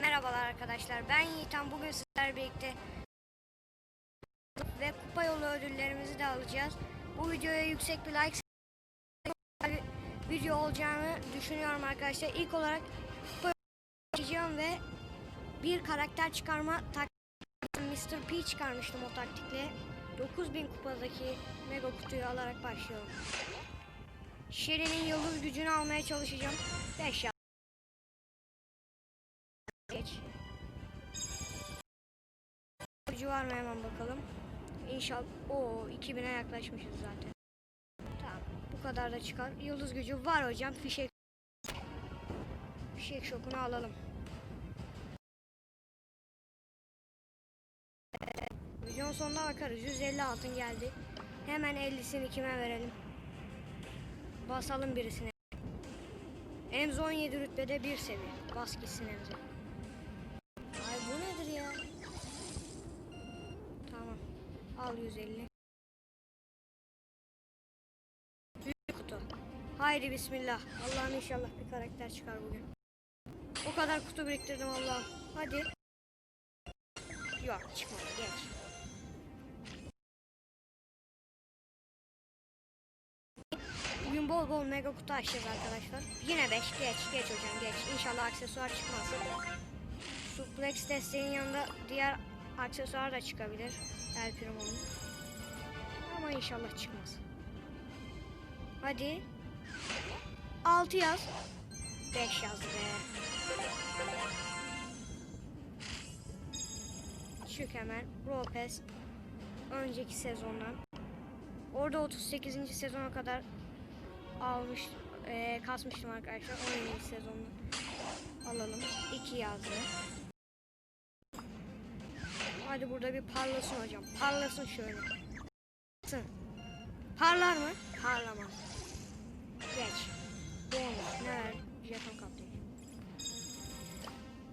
Merhabalar arkadaşlar. Ben Yiğitan. Bugün sizlerle birlikte ve kupa yolu ödüllerimizi de alacağız. Bu videoya yüksek bir like video olacağını düşünüyorum arkadaşlar. İlk olarak açacağım ve bir karakter çıkarma taktiği Mr. P çıkarmıştım o taktikle. 9000 kupadaki mega kutuyu alarak başlıyorum. Sherry'nin yıldız gücünü almaya çalışacağım. 5 Geç. Gücü var mı hemen bakalım. İnşallah. o 2000'e yaklaşmışız zaten. Kadar da çıkar. Yıldız gücü var hocam. Fişek. Fişek şokunu alalım. Videonun sonuna bakarız. 150 altın geldi. Hemen 50'sini kime verelim? Basalım birisine. Emz 17 rütbede bir seviye. Bas gitsin Emze. Ay bu nedir ya? Tamam. Al 150. Haydi bismillah. Allah'ım inşallah bir karakter çıkar bugün. O kadar kutu biriktirdim Allah'ım. Hadi. Yok çıkmadı geç. Bugün bol bol mega kutu açacağız arkadaşlar. Yine 5 geç geç hocam geç. İnşallah aksesuar çıkmaz. Suplex desteğin yanında diğer aksesuar da çıkabilir. El Primo'nun. Ama inşallah çıkmaz. Hadi. 6 yaz. 5 yazdı be. Çık hemen. Ropes. Önceki sezondan. Orada 38. sezona kadar almış, eee, kasmıştım arkadaşlar. 17. sezonda. Alalım. 2 yazdı. Hadi burada bir parlasın hocam. Parlasın şöyle. Parlasın. Parlar mı? Parlamaz. Geç. Bonus. Ne ver? Jeton kaptı.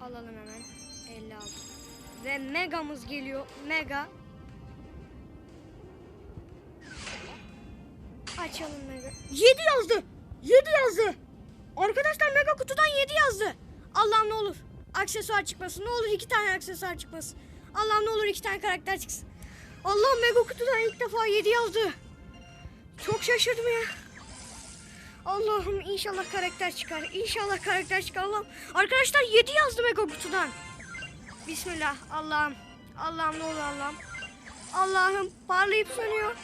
Alalım hemen. 56. Ve megamız geliyor. Mega. Açalım mega. 7 yazdı. 7 yazdı. Arkadaşlar mega kutudan 7 yazdı. Allah'ım ne olur. Aksesuar çıkmasın. Ne olur iki tane aksesuar çıkmasın. Allah'ım ne olur iki tane karakter çıksın. Allah'ım mega kutudan ilk defa 7 yazdı. Çok şaşırdım ya. Allah'ım inşallah karakter çıkar. İnşallah karakter çıkar. Allah'ım. Arkadaşlar 7 yazdı mega kutudan. Bismillah. Allah'ım. Allah'ım ne olur Allah'ım. Allah'ım parlayıp sönüyor.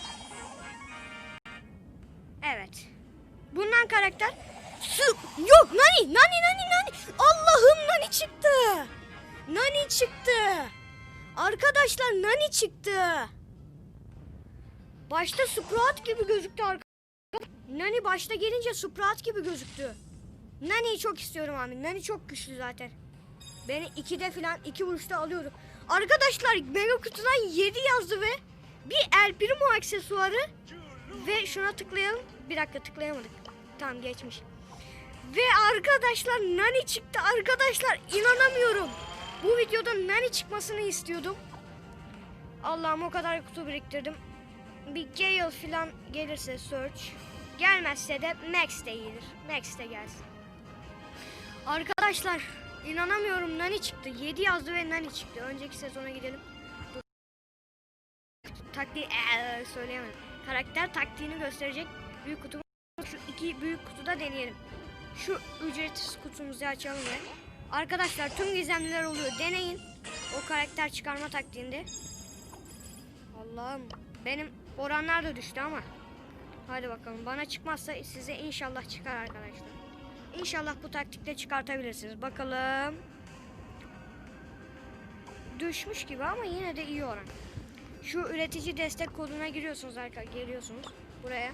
Evet. Bundan karakter Su yok Nani Nani Nani Nani Allah'ım Nani çıktı. Nani çıktı. Arkadaşlar Nani çıktı. Başta Sprout gibi gözüktü arkadaşlar. Nani başta gelince Sprout gibi gözüktü. Nani'yi çok istiyorum abi. Nani çok güçlü zaten. Beni 2'de falan 2 vuruşta alıyordu. Arkadaşlar Mega Kutu'dan 7 yazdı ve bir El Primo aksesuarı ve şuna tıklayalım. Bir dakika tıklayamadık. Tamam geçmiş. Ve arkadaşlar Nani çıktı. Arkadaşlar inanamıyorum. Bu videoda Nani çıkmasını istiyordum. Allah'ım o kadar kutu biriktirdim. Bir Gale falan gelirse Search. Gelmezse de Max de iyidir. Max de gelsin. Arkadaşlar inanamıyorum Nani çıktı. 7 yazdı ve Nani çıktı. Önceki sezona gidelim. Dur. Taktiği ee, söyleyemedim. Karakter taktiğini gösterecek büyük kutu. Şu iki büyük kutuda deneyelim. Şu ücretsiz kutumuzu açalım ve arkadaşlar tüm gizemliler oluyor. Deneyin. O karakter çıkarma taktiğinde. Allah'ım benim oranlar da düştü ama. Hadi bakalım bana çıkmazsa size inşallah çıkar arkadaşlar. İnşallah bu taktikle çıkartabilirsiniz. Bakalım. Düşmüş gibi ama yine de iyi oran. Şu üretici destek koduna giriyorsunuz arkadaşlar. Geliyorsunuz buraya.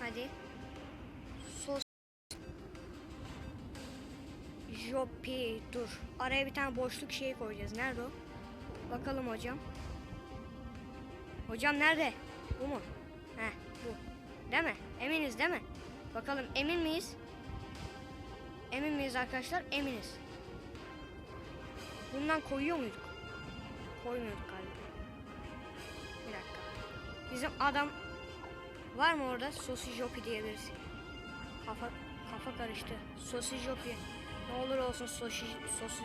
Hadi. Sos. Jopi dur. Araya bir tane boşluk şeyi koyacağız. Nerede o? Bakalım hocam. Hocam nerede? Bu mu? Heh bu. Değil mi? Eminiz değil mi? Bakalım emin miyiz? Emin miyiz arkadaşlar? Eminiz. Bundan koyuyor muyduk? Koymuyorduk galiba. Bir dakika. Bizim adam var mı orada? Sosi Jopi diye birisi. Kafa kafa karıştı. Sosi Jopi. Ne olur olsun sosi sosi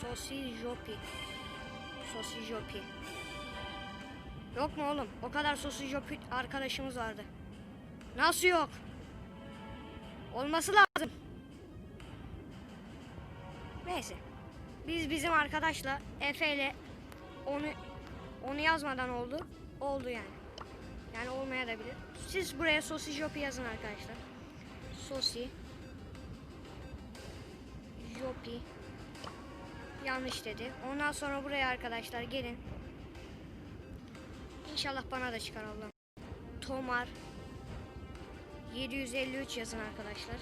sosi Jopi. Sosi Jopi. Yok mu oğlum? O kadar sosi Jopi arkadaşımız vardı. Nasıl yok? Olması lazım. Neyse. Biz bizim arkadaşla Efe ile onu onu yazmadan oldu. Oldu yani. Yani olmaya da bilir. Siz buraya sosi jopi yazın arkadaşlar. Sosi jopi yanlış dedi. Ondan sonra buraya arkadaşlar gelin. İnşallah bana da çıkar Allah'ım. Tomar 753 yazın arkadaşlar.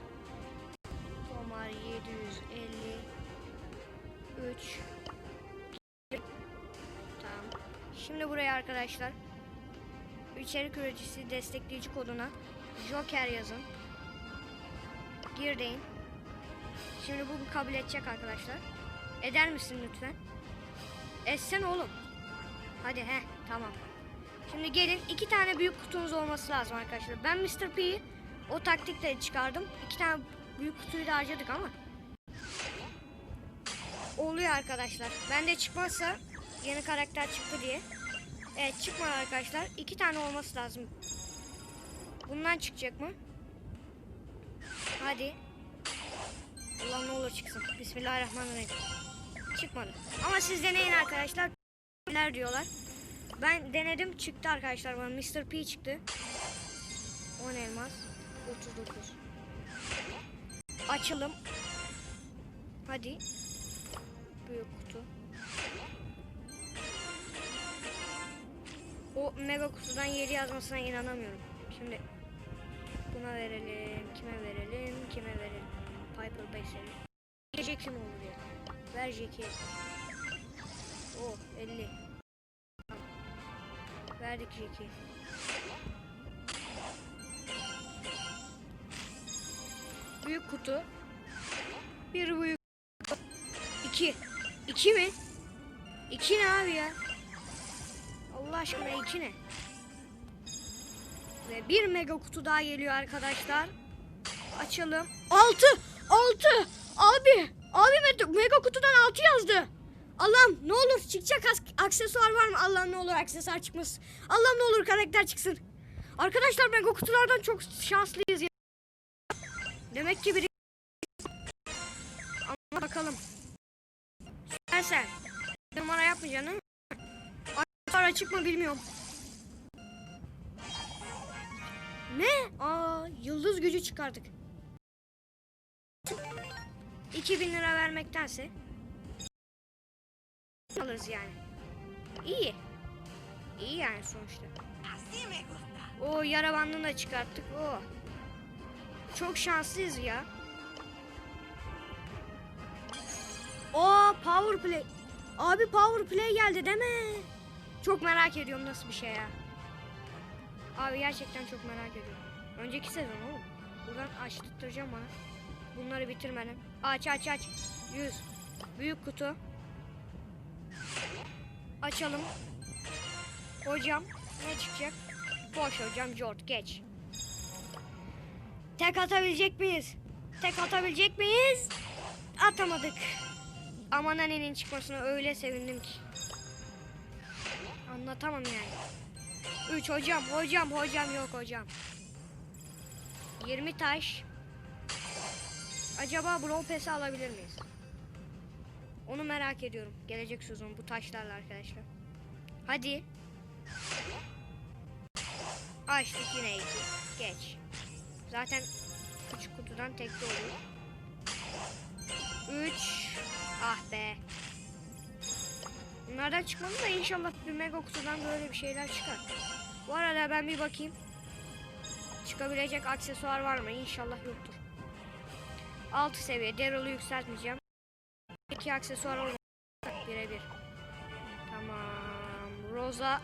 Tomar 753 Tamam. Şimdi buraya arkadaşlar içerik üreticisi destekleyici koduna Joker yazın. Gir deyin. Şimdi bu kabul edecek arkadaşlar. Eder misin lütfen? Etsen oğlum. Hadi he tamam. Şimdi gelin iki tane büyük kutumuz olması lazım arkadaşlar. Ben Mr. P'yi o taktikle çıkardım. İki tane büyük kutuyu da harcadık ama. Oluyor arkadaşlar. Bende çıkmazsa yeni karakter çıktı diye. Evet çıkmadı arkadaşlar. İki tane olması lazım. Bundan çıkacak mı? Hadi. Allah ne olur çıksın. Bismillahirrahmanirrahim. Çıkmadı. Ama siz deneyin arkadaşlar. Neler diyorlar. Ben denedim çıktı arkadaşlar bana Mr. P çıktı. 10 elmas 39. Açalım. Hadi. Büyük kutu. O mega kutudan 7 yazmasına inanamıyorum. Şimdi buna verelim. Kime verelim? Kime verelim? Piper Base'e. Jack kim olur ya? Ver Jack'i. Oh 50. Verdik Jack'i. Büyük kutu. Bir büyük kutu. İki. İki mi? İki ne abi ya? Allah aşkına iki ne? Ve bir mega kutu daha geliyor arkadaşlar. Açalım. Altı! Altı! Abi! Abi me- mega kutudan altı yazdı. Allah'ım ne olur çıkacak aksesuar var mı? Allah'ım ne olur aksesuar çıkmasın. Allah'ım ne olur karakter çıksın. Arkadaşlar mega kutulardan çok şanslıyız ya. Demek ki biri... Ama bakalım. Sen sen. Numara yapmayacaksın değil mi? Aksesuar açık mı bilmiyorum. Ne? Aa, yıldız gücü çıkardık. 2000 lira vermektense alırız yani. İyi. İyi yani sonuçta. O yara bandını da çıkarttık. O. Çok şanslıyız ya. O power play. Abi power play geldi değil mi? Çok merak ediyorum nasıl bir şey ya. Abi gerçekten çok merak ediyorum. Önceki sezon oğlum. Buradan açtırtacağım bana. Bunları bitirmeden. Aç aç aç. 100. Büyük kutu. Açalım. Hocam ne çıkacak? Boş hocam Jort geç. Tek atabilecek miyiz? Tek atabilecek miyiz? Atamadık. Ama Nani'nin çıkmasına öyle sevindim ki. Anlatamam yani. 3 hocam, hocam, hocam yok hocam. 20 taş. Acaba Brawl Pass'i alabilir miyiz? Onu merak ediyorum. Gelecek sezon bu taşlarla arkadaşlar. Hadi. Açtık yine iki. Geç. Zaten küçük kutudan tekli oluyor. 3 Ah be. Bunlardan çıkmadı da inşallah bir mega kutudan böyle bir şeyler çıkar. Bu arada ben bir bakayım. Çıkabilecek aksesuar var mı? İnşallah yoktur. 6 seviye. Daryl'ı yükseltmeyeceğim. İki aksesuar olmadı. Birebir. Tamam. Rosa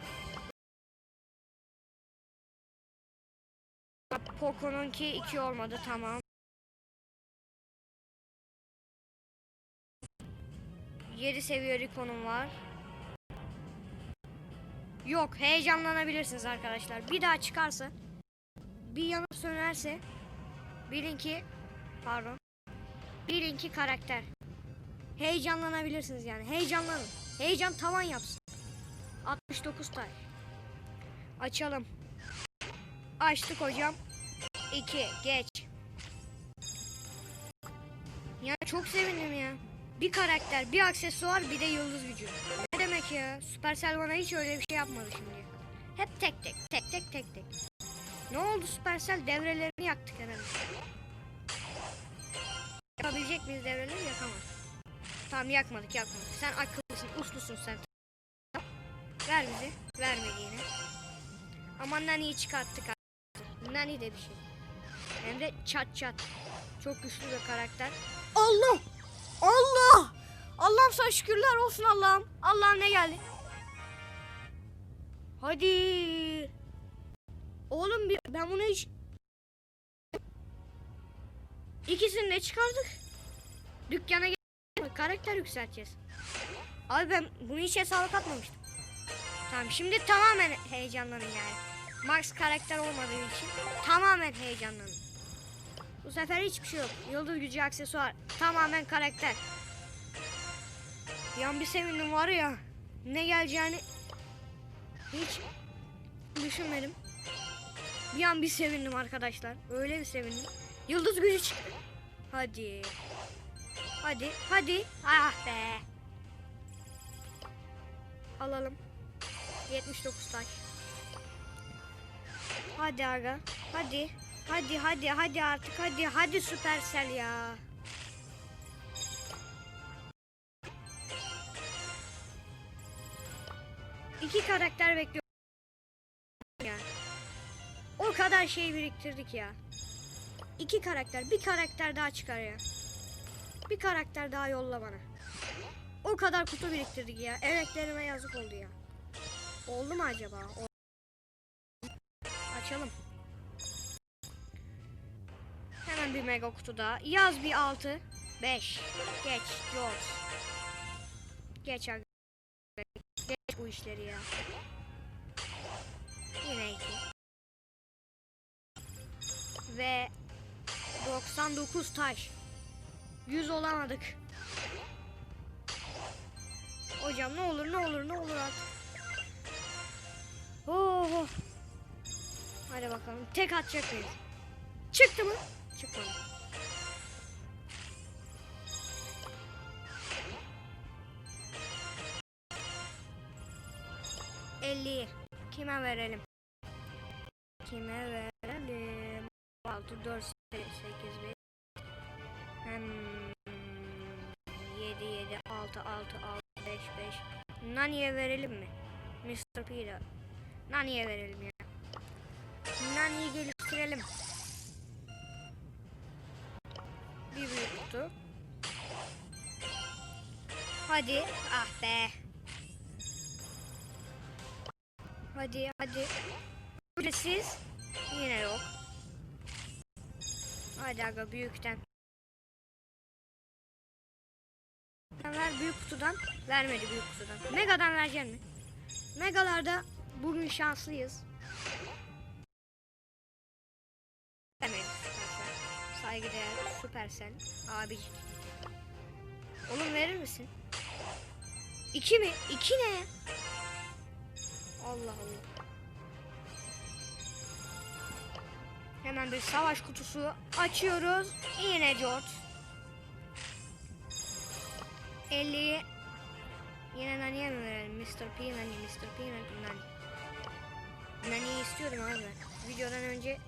Poco'nunki 2 olmadı tamam. Yedi seviye Rico'nun var. Yok heyecanlanabilirsiniz arkadaşlar. Bir daha çıkarsa bir yanıp sönerse bilin ki pardon bilin ki karakter. Heyecanlanabilirsiniz yani. Heyecanlanın. Heyecan tavan yapsın. 69 taş. Açalım. Açtık hocam. 2 geç. Ya çok sevindim ya. Bir karakter, bir aksesuar, bir de yıldız gücü. Ne demek ya? Supercell bana hiç öyle bir şey yapmadı kadar. Hep tek tek, tek tek, tek tek. Ne oldu Supercell? Devrelerini yaktık herhalde. Yapabilecek miyiz devreleri? Yakamadık. Tamam yakmadık, yakmadık. Sen akıllısın, uslusun sen. Ver bizi. Vermedi yine. Ama Nani'yi çıkarttık artık. Nani de bir şey. Hem de çat çat. Çok güçlü bir karakter. Allah! Allah! Allah'ım sana şükürler olsun Allah'ım. Allah'ım ne geldi? Hadi. Oğlum ben bunu hiç... İkisini de çıkardık. Dükkana karakter yükselteceğiz. Abi ben bunu hiç hesaba katmamıştım. Tamam şimdi tamamen heyecanlanın yani. Max karakter olmadığı için tamamen heyecanlanın. Bu sefer hiçbir şey yok. Yıldız gücü aksesuar. Tamamen karakter. Bir an bir sevindim var ya. Ne geleceğini hiç düşünmedim. Bir an bir sevindim arkadaşlar. Öyle bir sevindim. Yıldız gücü çıktı. Hadi. Hadi. Hadi. Ah be. Alalım. 79 taş. Hadi aga. Hadi. Hadi hadi hadi artık hadi hadi Supercell ya. İki karakter bekliyor. Ya. O kadar şey biriktirdik ya. İki karakter, bir karakter daha çıkar ya. Bir karakter daha yolla bana. O kadar kutu biriktirdik ya. Emeklerime yazık oldu ya. Oldu mu acaba? Ol- Açalım. Hemen bir mega kutu daha. Yaz bir 6. 5. Geç. George. Geç. Geç bu işleri ya. Yine 2. Ve 99 taş. 100 olamadık. Hocam ne olur ne olur ne olur artık. Oh. Hadi bakalım. Tek atacak mıyız? Çıktı mı? Çıkmadı. Elli. Kime verelim? Kime verelim? 6, 4, 8, 5. Hem 7, 7, 6, 6, 6, 5, 5. Nani'ye verelim mi? Mr. Peter. Nani'ye verelim ya. Nani'yi geliştirelim. Bir büyük kutu. Hadi. Ah be. Hadi hadi. Ücretsiz. Yine yok. Hadi aga büyükten. Ver büyük kutudan. Vermedi büyük kutudan. Mega'dan verecek mi? Megalarda bugün şanslıyız. Vermedi. Saygıdeğer Supercell abicik. Oğlum verir misin? İki mi? İki ne? Allah Allah. Hemen bir savaş kutusu açıyoruz. Yine George. 50'yi yine Nani'ye mi verelim? Mr. P Nani, Mr. P Nani, Nani. Nani'yi istiyordum abi. Videodan önce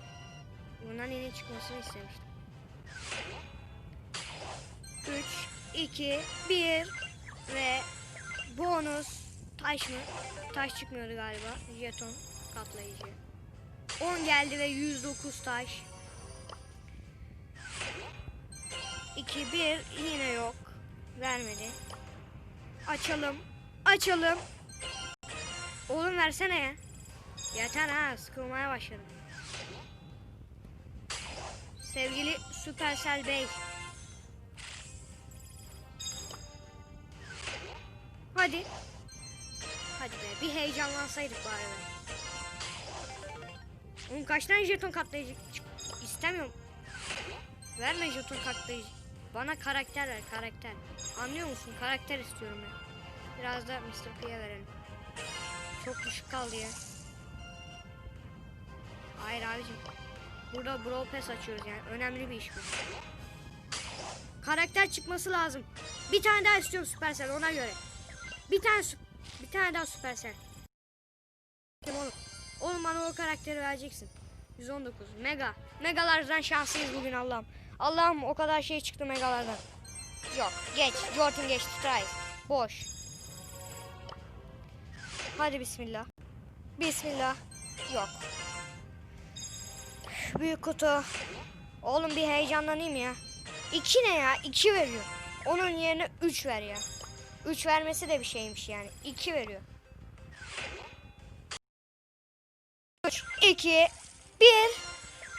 bu Nani'nin çıkmasını istemiştim. 3, 2, 1 ve bonus taş mı? Taş çıkmıyordu galiba. Jeton katlayıcı. 10 geldi ve 109 taş. 2 1 yine yok. Vermedi. Açalım. Açalım. Oğlum versene ya. Yeter ha sıkılmaya başladım. Sevgili Supercell Bey. Hadi. Hadi be bir heyecanlansaydık bari be. Oğlum kaç tane jeton katlayıcı istemiyorum. Verme jeton katlayıcı. Bana karakter ver karakter. Anlıyor musun? Karakter istiyorum ben. Biraz da Mr. P'ye verelim. Çok düşük kaldı ya. Hayır abicim. Burada Brawl Pass açıyoruz yani. Önemli bir iş bu. Karakter çıkması lazım. Bir tane daha istiyorum Supercell ona göre. Bir tane bir tane daha Supercell. Oğlum. Oğlum bana o karakteri vereceksin. 119 mega. Megalardan şanslıyız bugün Allah'ım. Allah'ım o kadar şey çıktı megalardan. Yok geç. Jordan geçti. Try. Boş. Hadi bismillah. Bismillah. Yok. Büyük kutu. Oğlum bir heyecanlanayım ya. 2 ne ya? 2 veriyor. Onun yerine 3 ver ya. 3 vermesi de bir şeymiş yani. 2 veriyor. 3, 2,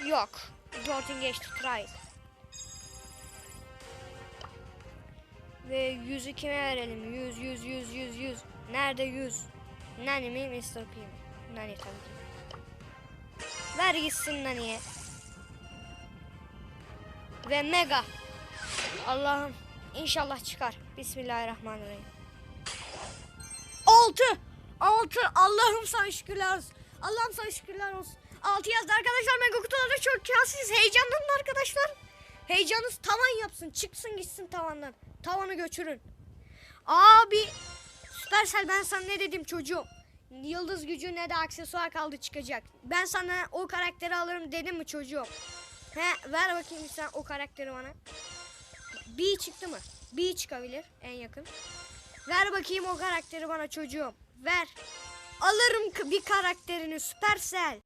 1. Yok. Jordan geçti. Try. Ve 100'ü kime verelim? 100, 100, 100, 100, 100. Nerede 100? Nani mi? Mr. P mi? Nani tabii ki. Ver gitsin Nani'ye. Ve Mega. Allah'ım inşallah çıkar. Bismillahirrahmanirrahim. 6. 6. Allah'ım sana şükürler olsun. Allah'ım sana şükürler olsun. 6 yazdı arkadaşlar. Mega kutularda çok şanslıyız. Heyecanlanın arkadaşlar. Heyecanınız tavan yapsın. Çıksın gitsin tavandan. Tavanı götürün. Abi. Süpersel ben sana ne dedim çocuğum? Yıldız gücü ne de aksesuar kaldı çıkacak. Ben sana o karakteri alırım dedim mi çocuğum? He ver bakayım bir sen o karakteri bana. B çıktı mı? B çıkabilir en yakın. Ver bakayım o karakteri bana çocuğum. Ver. Alırım bir karakterini Supercell.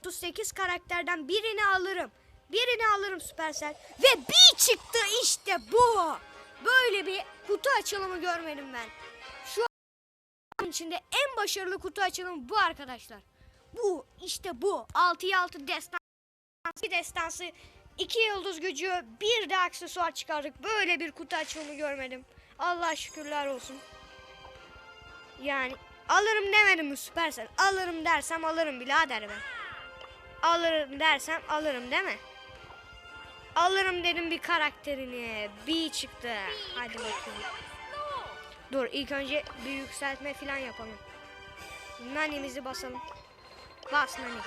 38 karakterden birini alırım. Birini alırım Supercell. Ve B çıktı işte bu. Böyle bir kutu açılımı görmedim ben. Şu an içinde en başarılı kutu açılımı bu arkadaşlar. Bu işte bu. 6'ya 6 destan bir destansı, iki yıldız gücü, bir de aksesuar çıkardık. Böyle bir kutu açılımı görmedim. Allah şükürler olsun. Yani alırım demedim mi Süpersel? Alırım dersem alırım birader ben. Alırım dersem alırım değil mi? Alırım dedim bir karakterini. Bir çıktı. Hadi bakayım. Dur ilk önce bir yükseltme falan yapalım. Nanimizi basalım. Bas nani.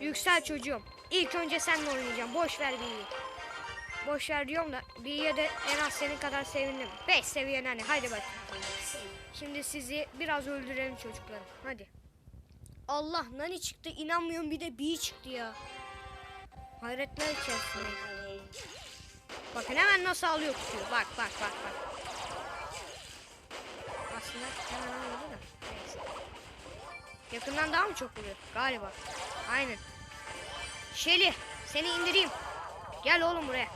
Yüksel çocuğum. İlk önce seninle oynayacağım. Boş ver B'yi. Boş ver diyorum da B'ye de en az senin kadar sevindim. 5 seviye nani. Hadi bak. Şimdi sizi biraz öldürelim çocuklarım. Hadi. Allah nani çıktı. inanmıyorum bir de B çıktı ya. Hayretler içerisinde. Bakın hemen nasıl alıyor tutuyor. Bak bak bak bak. Aslında hemen almadı da. Neyse. Yakından daha mı çok vuruyor? Galiba. Aynen. Şeli seni indireyim. Gel oğlum buraya.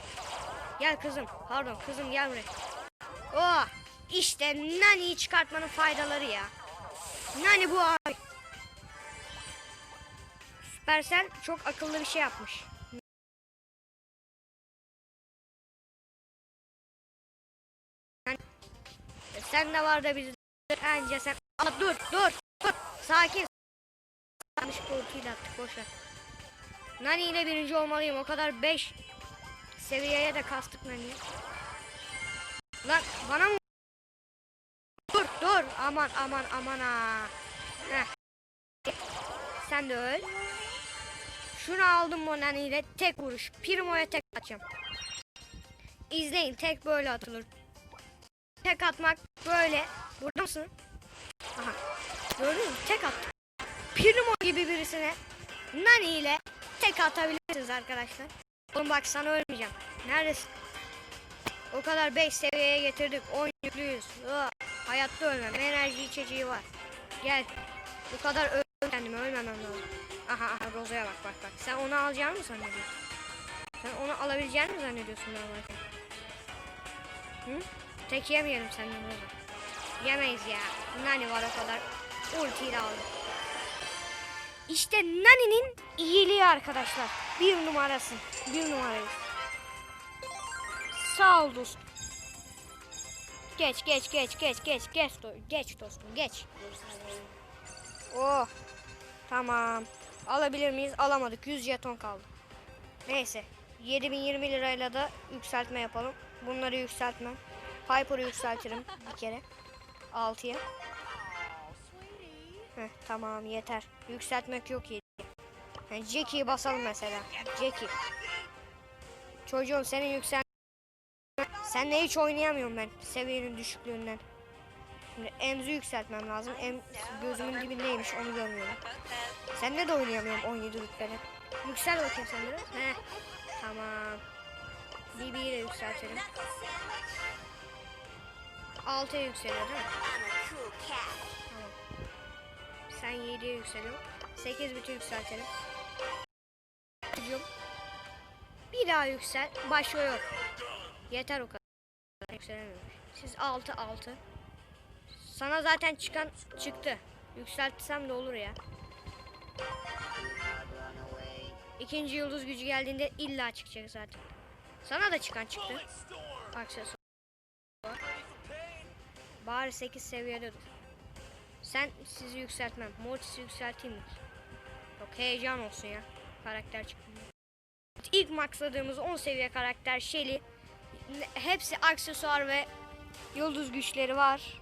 Gel kızım. Pardon kızım gel buraya. Oh işte Nani'yi çıkartmanın faydaları ya. Nani bu abi. Supercell çok akıllı bir şey yapmış. Sen de var da biz Bence sen Aa, dur dur dur. Sakin. Yanlış korkuyla attık boşver Nani ile birinci olmalıyım o kadar 5 seviyeye de kastık Nani'yi Lan bana mı Dur dur. Aman aman aman ha. Sen de öl. Şunu aldım bu Nani ile tek vuruş. Primo'ya tek atacağım. İzleyin tek böyle atılır Tek atmak böyle Burada mısın? Aha. Gördün mü? Tek attım. Primo gibi birisine Nani ile tek atabilirsiniz arkadaşlar. Oğlum bak sana ölmeyeceğim. Neredesin? O kadar 5 seviyeye getirdik. 10 yüklüyüz. Aa, hayatta ölmem. Enerji içeceği var. Gel. Bu kadar öl kendimi ölmemem lazım. Aha aha Roza'ya bak bak bak. Sen onu alacağını mı zannediyorsun? Sen onu alabileceğini mi zannediyorsun ben varken? Hı? Tek yemeyelim senden Roza. Yemeyiz ya. Nani var o kadar. Ultiyi de aldım. İşte Nani'nin iyiliği arkadaşlar. Bir numarası. Bir numarayız. Sağ ol dostum. Geç geç geç geç geç geç geç dostum geç. Oh. Tamam. Alabilir miyiz? Alamadık. 100 jeton kaldı. Neyse. 7020 lirayla da yükseltme yapalım. Bunları yükseltmem. Piper'ı yükseltirim bir kere. 6'ya. Heh, tamam yeter. Yükseltmek yok iyi. Yani Jackie'yi basalım mesela. Jackie. Çocuğum senin yüksel... Senle hiç oynayamıyorum ben seviyenin düşüklüğünden. Şimdi Emz'i yükseltmem lazım. Em gözümün dibindeymiş onu görmüyorum. Senle de oynayamıyorum 17 rütbede. Yüksel bakayım sen biraz. Heh. Tamam. BB'yi de yükseltelim. 6'ya yükseliyor değil mi? Tamam. Sen 7'ye yükseliyor. 8 biti yükseltelim. Bir daha yüksel. Başlıyor. Yeter o kadar. Yükselemiyorum. Siz 6 6. Sana zaten çıkan çıktı. Yükseltsem de olur ya. İkinci yıldız gücü geldiğinde illa çıkacak zaten. Sana da çıkan çıktı. Aksesuar. Bari 8 seviyede dur. Sen sizi yükseltmem. Mortis'i yükselteyim mi? Çok heyecan olsun ya. Karakter çıktı. İlk maxladığımız 10 seviye karakter Shelly. Hepsi aksesuar ve yıldız güçleri var.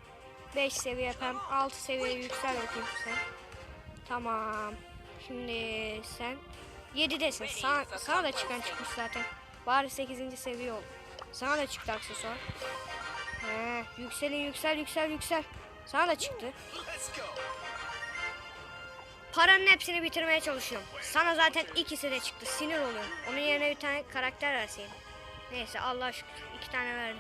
5 seviye pem. 6 seviye yüksel sen. Tamam. Şimdi sen 7'desin. Sana, sana da çıkan çıkmış zaten. Bari 8. seviye ol. Sana da çıktı aksesuar. He, yükselin yüksel yüksel yüksel. Sana da çıktı. Paranın hepsini bitirmeye çalışıyorum. Sana zaten ikisi de çıktı. Sinir oluyorum. Onun yerine bir tane karakter verseydin. Neyse Allah şükür. iki tane verdi.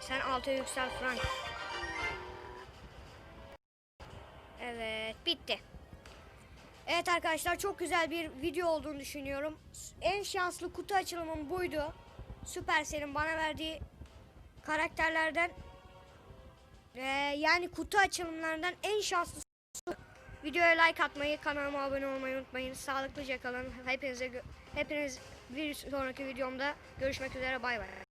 Sen alta yüksel Frank. Evet bitti. Evet arkadaşlar çok güzel bir video olduğunu düşünüyorum. En şanslı kutu açılımım buydu. Supercell'in bana verdiği karakterlerden ee, yani kutu açılımlarından en şanslı Videoya like atmayı, kanalıma abone olmayı unutmayın. Sağlıklıca kalın. Hepinize hepiniz bir sonraki videomda görüşmek üzere. Bay bay.